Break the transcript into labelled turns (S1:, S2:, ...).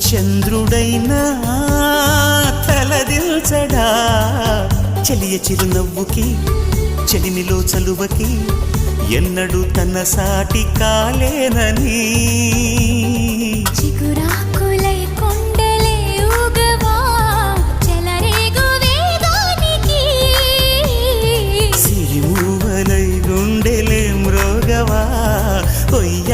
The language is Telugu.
S1: చంద్రుడైనా తలదిల్చడా? చెలియ చిరునవ్వుకి చలినిలో చలువకి ఎన్నడు తన సాటి కాలేనని.
S2: సిరిమూవలై గుండెలేం రోగవా? ఒయ్య